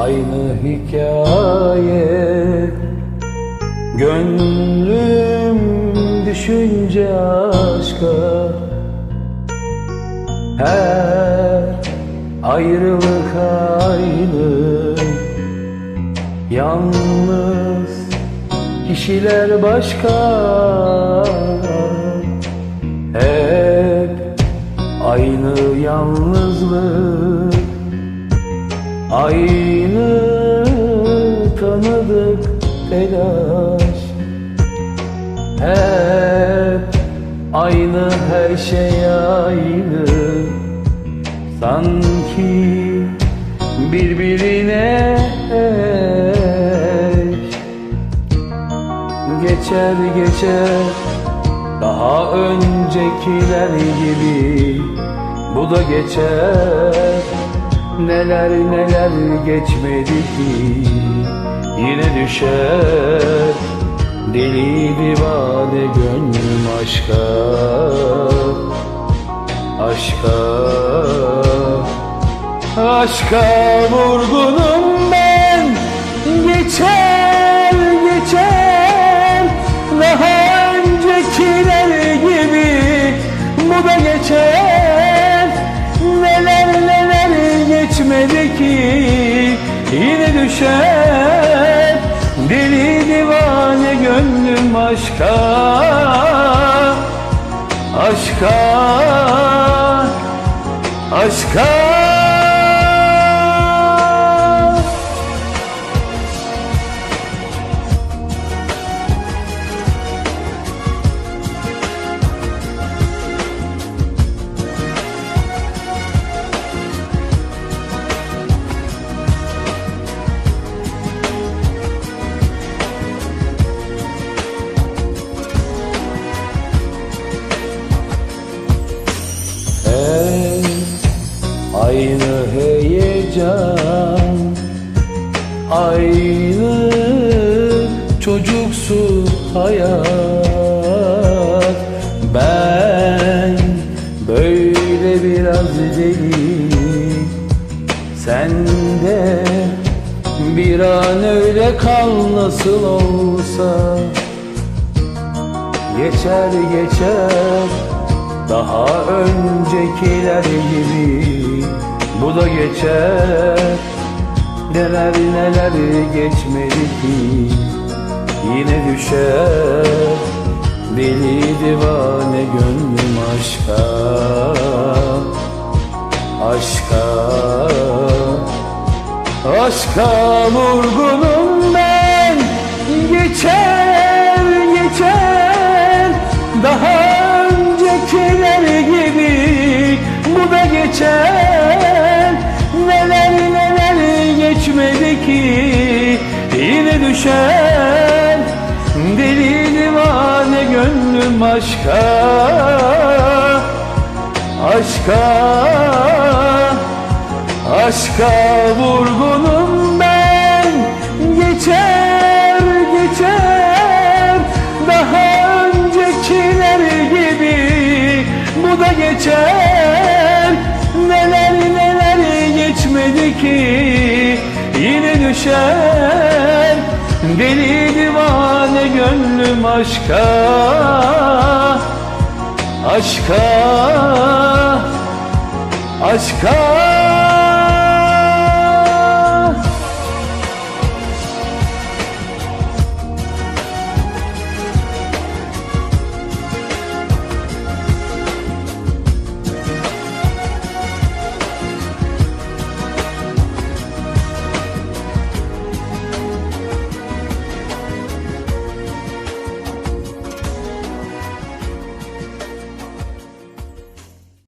Aynı hikaye. Gönlüm düşünce aşka. Her ayrılık aynı. Yalnız kişiler başka. Hep aynı yalnızlık Aynı tanıdık telaş. Hep aynı her şey aynı. Sanki birbirine eş. Geçer geçer. Daha öncekiler gibi. Bu da geçer Neler neler geçmedi ki? Yine düşer. Deli divane gönlüm aşka. Aşka. Aşka vurgunum ben. Geçer ki Yine düşer. Deli divane gönlüm aşka Aşka Aşka heyecan. Aynı çocuksu hayat. Ben böyle biraz deli Sen de bir an öyle kal nasıl olsa. Geçer geçer. Daha öncekiler gibi Bu da geçer. Neler neler geçmedi ki? Yine düşer. Deli divane gönlüm aşka. Aşka. Aşka vurgunum ben. Geçer geçer ki Yine düşer Deli divane gönlüm aşka Aşka Aşka vurgunum ben. Geçer geçer Daha öncekiler gibi Bu da geçer. Neler neler geçmedi ki Düşer Deli divane gönlüm aşka Aşka Aşka